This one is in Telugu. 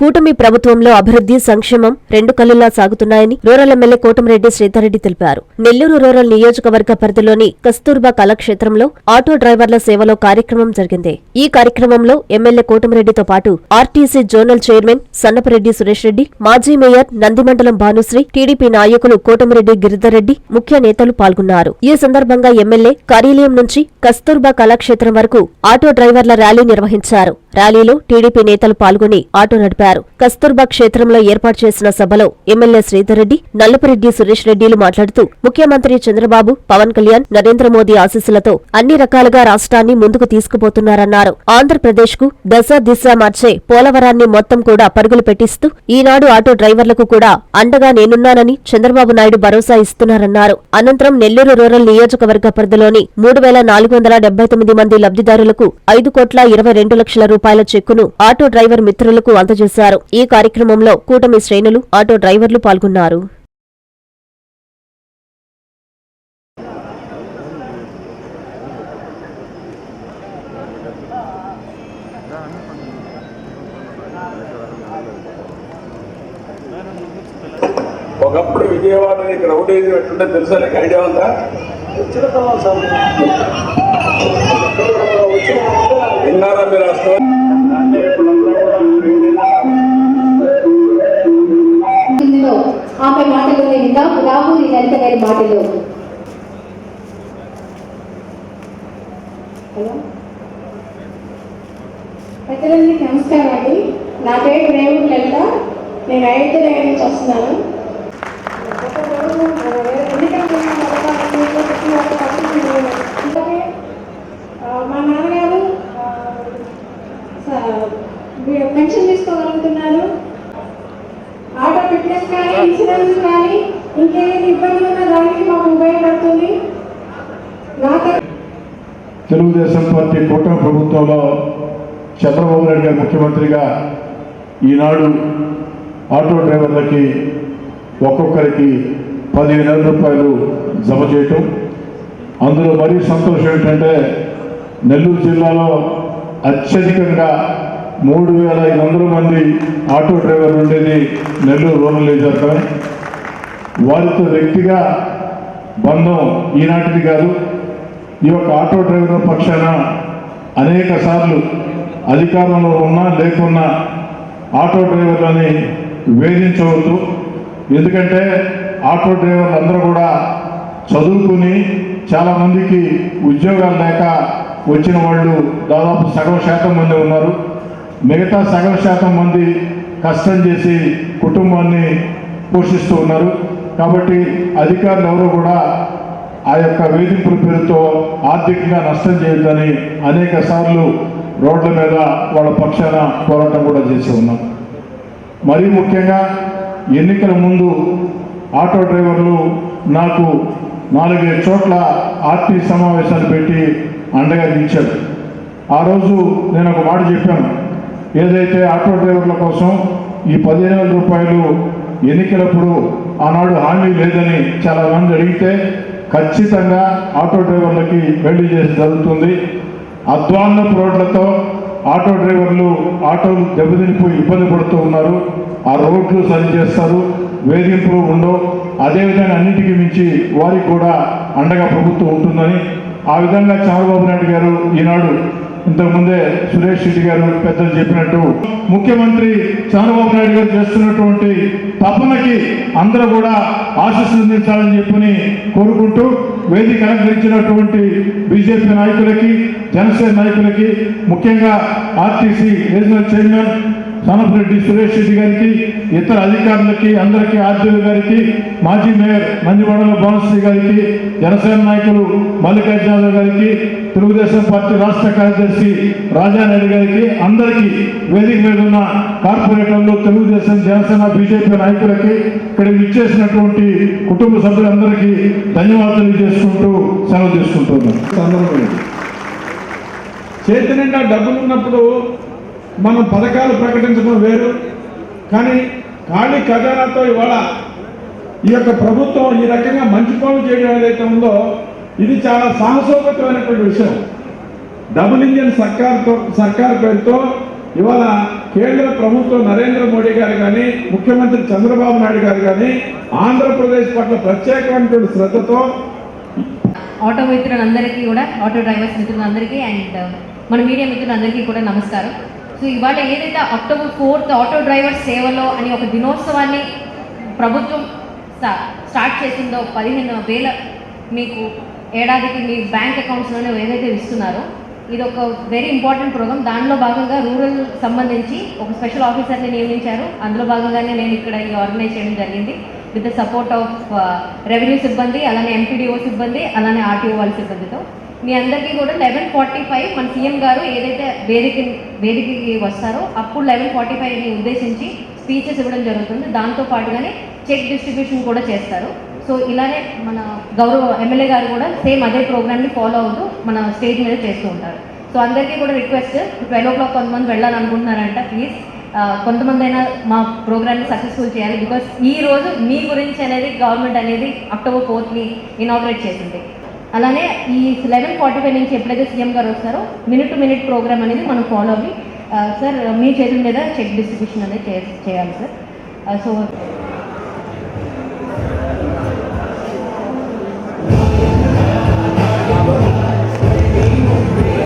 కూటమి ప్రభుత్వంలో అభివృద్ధి సంక్షేమం రెండు కళ్ళులా సాగుతున్నాయని రూరల్ ఎమ్మెల్యే కోటమిరెడ్డి శ్రీధర్రెడ్డి తెలిపారు. నెల్లూరు రూరల్ నియోజకవర్గ పరిధిలోని కస్తూర్బా కళాక్షేత్రంలో ఆటో డ్రైవర్ల సేవలో కార్యక్రమం జరిగింది. ఈ కార్యక్రమంలో ఎమ్మెల్యే కోటమిరెడ్డితో పాటు RTC zonal chairman Sannapareddy Suresh Reddy మాజీ మేయర్ నందిమండలం భానుశ్రీ టీడీపీ నాయకులు కోటమిరెడ్డి గిరిధర్రెడ్డి ముఖ్య నేతలు పాల్గొన్నారు. ఈ సందర్భంగా ఎమ్మెల్యే కార్యాలయం నుంచి కస్తూర్బా కళాక్షేత్రం వరకు ఆటో డ్రైవర్ల ర్యాలీ నిర్వహించారు. ర్యాలీలో టీడీపీ నేతలు పాల్గొని ఆటో నడిపారు. కస్తూర్బా క్షేత్రంలో ఏర్పాటు చేసిన సభలో ఎమ్మెల్యే శ్రీధర్రెడ్డి నల్లపరెడ్డి సురేష్ రెడ్డిలు మాట్లాడుతూ ముఖ్యమంత్రి చంద్రబాబు పవన్ కళ్యాణ్ నరేంద్ర మోదీ ఆశీస్సులతో అన్ని రకాలుగా రాష్ట్రాన్ని ముందుకు తీసుకుపోతున్నారన్నారు. ఆంధ్రప్రదేశ్కు దశ దిశ మార్చే పోలవరాన్ని మొత్తం కూడా పరుగులు పెట్టిస్తూ ఈనాడు ఆటో డ్రైవర్లకు కూడా అండగా నేనున్నానని చంద్రబాబు నాయుడు భరోసా ఇస్తున్నారన్నారు. అనంతరం నెల్లూరు రూరల్ నియోజకవర్గ పరిధిలోని మూడు వేల నాలుగు వందల డెబ్బై తొమ్మిది మంది లబ్ధిదారులకు ఐదు కోట్ల ఇరవై రెండు లక్షల రూపాయల చెక్కును ఆటో డ్రైవర్ మిత్రులకు అందజేశారు. చేశారు. ఈ కార్యక్రమంలో కూటమి శ్రేణులు ఆటో డ్రైవర్లు పాల్గొన్నారు. ఒకప్పుడు విజయవాడని క్రౌడ్ ఏది ఎట్లుంటే తెలుసా నీకు ఐడియా ఉందా? వచ్చిన మీరు వాటిలో. హలో? పెద్దలందరికీ నమస్కారం అండి. నా పేరు రేవు లలిత. నేను ఐదు రేవు నుంచి వస్తున్నాను. మా నాన్నగారు స- పెన్షన్ తీసుకోగలుగుతున్నారు. ఆటో ఫిట్నెస్ కానీ ఇన్సూరెన్స్ కానీ ఇబ్బంది ఉన్నా దానికి మాకు ఉపయోగపడుతుంది తెలుగుదేశం పార్టీ కూటమి ప్రభుత్వంలో చంద్రబాబు నాయుడు గారు ముఖ్యమంత్రిగా ఈనాడు ఆటో డ్రైవర్లకి ఒక్కొక్కరికి పదిహేను వేల రూపాయలు జమ చేయటం. అందులో మరీ సంతోషం ఏంటంటే నెల్లూరు జిల్లాలో అత్యధికంగా మూడు వేల ఐదు వందల మంది ఆటో డ్రైవర్లు ఉండేది నెల్లూరు రూరల్ నియోజకవర్గమే. వారితో వ్యక్తిగా బంధం ఈనాటిది కాదు. ఈ యొక్క ఆటో డ్రైవర్ పక్షాన అనేక సార్లు అధికారంలో ఉన్నా లేకున్నా ఆటో డ్రైవర్లని వేధించవద్దు. ఎందుకంటే ఆటో డ్రైవర్లు అందరూ కూడా చదువుకుని చాలామందికి ఉద్యోగాలు లేక వచ్చిన వాళ్ళు దాదాపు సగం శాతం మంది ఉన్నారు. మిగతా సగం శాతం మంది కష్టం చేసి కుటుంబాన్ని పోషిస్తూ ఉన్నారు. కాబట్టి అధికారులు ఎవరు కూడా ఆ యొక్క వేధింపుల పేరుతో ఆర్థికంగా నష్టం చేయొద్దని అనేక సార్లు రోడ్ల మీద వాళ్ళ పక్షాన పోరాటం కూడా చేసి ఉన్నాం. మరీ ముఖ్యంగా ఎన్నికల ముందు ఆటో డ్రైవర్లు నాకు నాలుగైదు చోట్ల ఆర్టీ సమావేశాలు పెట్టి అండగా నిలిచారు. ఆ రోజు నేను ఒక మాట చెప్పాను. ఏదైతే ఆటో డ్రైవర్ల కోసం ఈ పదిహేను రూపాయలు ఎన్నికలప్పుడు ఆనాడు హామీ లేదని చాలా మంది అడిగితే ఖచ్చితంగా ఆటో డ్రైవర్లకి పెళ్ళి చేసి జరుగుతుంది. అధ్వాన్న రోడ్లతో ఆటో డ్రైవర్లు ఆటోలు దెబ్బతినిపోయి ఇబ్బంది పడుతూ ఉన్నారు. ఆ రోడ్లు సరి చేస్తారు వేధింపులు ఉండవు. అదేవిధంగా అన్నిటికీ మించి వారికి కూడా అండగా ప్రభుత్వం ఉంటుందని ఆ విధంగా చంద్రబాబు నాయుడు గారు ఈనాడు ఇంతకుముందే సురేష్ రెడ్డి గారు పెద్దలు చెప్పినట్టు ముఖ్యమంత్రి చంద్రబాబు నాయుడు గారు చేస్తున్నటువంటి తపనకి అందరూ కూడా ఆశీస్సుందించాలని చెప్పని కోరుకుంటూ వేదిక అలంకరించినటువంటి బీజేపీ నాయకులకి జనసేన నాయకులకి ముఖ్యంగా RTC regional chairman Sanapareddy Suresh Reddy గారికి ఇతర అధికారులకి అందరికీ ఆర్జీవి గారికి మాజీ మేయర్ నందివాడల భువనశ్రీ గారికి జనసేన నాయకులు మల్లికార్జున యాదవ్ గారికి తెలుగుదేశం పార్టీ రాష్ట్ర కార్యదర్శి రాజానాయుడు గారికి అందరికీ వేదిక మీద ఉన్న కార్పొరేటర్లు తెలుగుదేశం జనసేన బీజేపీ నాయకులకి ఇక్కడ ఇచ్చేసినటువంటి కుటుంబ సభ్యులందరికీ ధన్యవాదాలు చేసుకుంటూ సెలవు తీసుకుంటున్నాను. సందర్భం చేతి నిండా డబ్బులు ఉన్నప్పుడు మనం పథకాలు ప్రకటించడం వేరు. కానీ ఖాళీ ఖజానాతో ఇవాళ ఈ యొక్క ప్రభుత్వం ఈ రకంగా మంచి పనులు చేయడం ఏదైతే ఉందో ఇది చాలా సాహసోపతమైనటువంటి విషయం. డబుల్ ఇంజిన్ సర్కార్తో సర్కార్ పేరుతో ఇవాళ కేంద్ర ప్రభుత్వం నరేంద్ర మోడీ గారు కానీ ముఖ్యమంత్రి చంద్రబాబు నాయుడు గారు కానీ ఆంధ్రప్రదేశ్ పట్ల ప్రత్యేకమైనటువంటి శ్రద్ధతో ఆటో మిత్రులందరికీ కూడా ఆటో డ్రైవర్స్ మిత్రులందరికీ అండ్ మన మీడియా మిత్రులందరికీ కూడా నమస్కారం. సో ఇవాళ ఏదైతే అక్టోబర్ ఫోర్త్ ఆటో డ్రైవర్స్ సేవలో అని ఒక దినోత్సవాన్ని ప్రభుత్వం స్టార్ట్ చేసిందో పదిహేను వేల మీకు ఏడాదికి మీ బ్యాంక్ అకౌంట్స్లోనే ఏదైతే ఇస్తున్నారో ఇది ఒక వెరీ ఇంపార్టెంట్ ప్రోగ్రామ్. దానిలో భాగంగా రూరల్ సంబంధించి ఒక స్పెషల్ ఆఫీసర్ని నియమించారు. అందులో భాగంగానే నేను ఇక్కడ ఈ ఆర్గనైజ్ చేయడం జరిగింది. With the support of revenue సిబ్బంది అలానే ఎంపీడీఓ సిబ్బంది అలానే ఆర్టీఓ వాళ్ళ సిబ్బందితో. మీ అందరికీ కూడా లెవెన్ ఫార్టీ ఫైవ్ మన సీఎం గారు ఏదైతే వేదిక వేదికకి వస్తారో అప్పుడు లెవెన్ ఫార్టీ ఫైవ్ని ఉద్దేశించి స్పీచెస్ ఇవ్వడం జరుగుతుంది. దాంతో పాటుగానే చెక్ డిస్ట్రిబ్యూషన్ కూడా చేస్తారు. సో ఇలానే మన గౌరవ ఎమ్మెల్యే గారు కూడా సేమ్ అదే ప్రోగ్రామ్ని ఫాలో అవుతూ మన స్టేజ్ మీద చేస్తూ ఉంటారు. సో అందరికీ కూడా రిక్వెస్ట్ ట్వెల్వ్ ఓ క్లాక్ కొంతమంది వెళ్ళాలనుకుంటున్నారంట ప్లీజ్ కొంతమంది అయినా మా ప్రోగ్రామ్ని సక్సెస్ఫుల్ చేయాలి బికాస్ ఈ రోజు మీ గురించి అనేది గవర్నమెంట్ అనేది అక్టోబర్ ఫోర్త్ని ఇనాగ్రేట్ చేసింది. అలానే ఈ లెవెన్ ఫార్టీ ఫైవ్ నుంచి ఎప్పుడైతే సీఎం గారు వస్తారో మినిట్ టు మినిట్ ప్రోగ్రామ్ అనేది మనం ఫాలో అవ్వి సార్ మీ చేతుల మీద చెక్ డిస్ట్రిబ్యూషన్ అనేది చే- చేయాలి సార్ సో